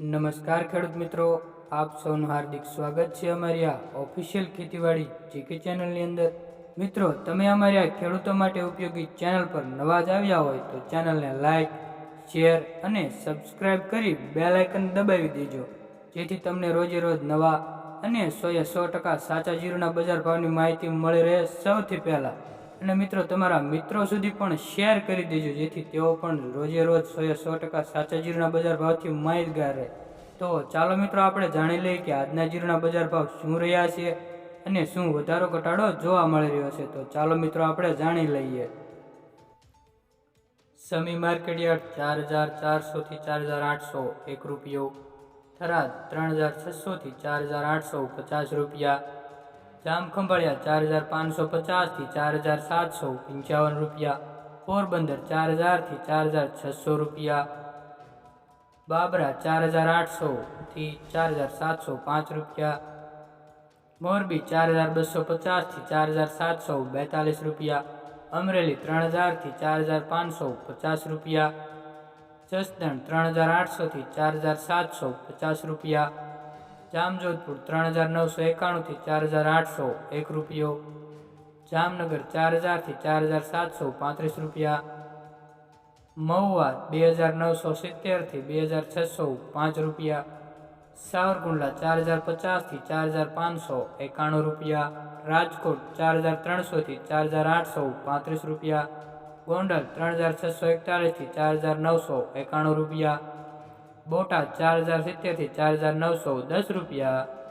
નમસ્કાર ખેડૂત મિત્રો, આપ સૌનું હાર્દિક સ્વાગત છે અમારી આ ઓફિશિયલ ખેતીવાડી જીકે ચેનલની અંદર. મિત્રો, તમે અમારી આ ખેડૂતો માટે ઉપયોગી ચેનલ પર નવા જ આવ્યા હોય તો ચેનલને લાઈક શેર અને સબસ્ક્રાઇબ કરી બેલ આઇકન દબાવી દેજો. જેથી તમને રોજે રોજ નવા અને સોએ સો ટકા સાચા જીરુના બજાર ભાવની માહિતી મળી રહે સૌથી પહેલાં. અને મિત્રો, તમારા મિત્રો સુધી પણ શેર કરી દેજો, જેથી તેઓ પણ રોજે રોજ સોએ સો ટકા સાચા જીરુના બજાર ભાવથી માહિતગાર રહે. તો ચાલો મિત્રો, આપણે જાણી લઈએ કે આજના જીરુના બજાર ભાવ શું રહ્યા છે અને શું વધારો ઘટાડો જોવા મળી રહ્યો છે. તો ચાલો મિત્રો, આપણે જાણી લઈએ. સમી માર્કેટ યાર્ડ ચાર હજાર ચારસોથી ચાર હજાર આઠસો એક રૂપિયો, થરાદ ત્રણ હજાર છસોથી ચાર હજાર આઠસો પચાસ રૂપિયા જામખંભાળિયા ચાર હજાર પાંચસો પચાસથી ચાર હજાર સાતસો પંચાવન રૂપિયા પોરબંદર ચાર હજારથી ચાર હજાર છસો રૂપિયા બાબરા ચાર હજાર આઠસોથી ચાર હજાર સાતસો પાંચ રૂપિયા મોરબી ચાર હજાર બસો પચાસથી ચાર હજાર સાતસો બેતાલીસ રૂપિયા અમરેલી ત્રણ હજારથી ચાર હજાર પાંચસો પચાસ રૂપિયા જસદણ ત્રણ હજાર આઠસોથી ચાર હજાર સાતસો પચાસ રૂપિયા જામજોધપુર ત્રણ હજાર નવસો એકાણુંથી ચાર હજાર આઠસો એક રૂપિયો. જામનગર ચાર હજારથી ચાર હજાર સાતસો પાંત્રીસ રૂપિયા. મહુવા બે હજાર નવસો સિત્તેરથી બે હજાર છસો પાંચ રૂપિયા. સાવરકુંડલા ચાર હજાર પચાસથી ચાર હજાર પાંચસો એકાણું રૂપિયા. રાજકોટ ચાર હજાર ત્રણસોથી ચાર હજાર આઠસો પાંત્રીસ રૂપિયા. ગોંડલ ત્રણ હજાર છસો એકતાલીસથી ચાર હજાર નવસો એકાણું રૂપિયા. બોટાદ ચાર હજાર સિત્તેરથી ચાર હજાર નવસો દસ રૂપિયા.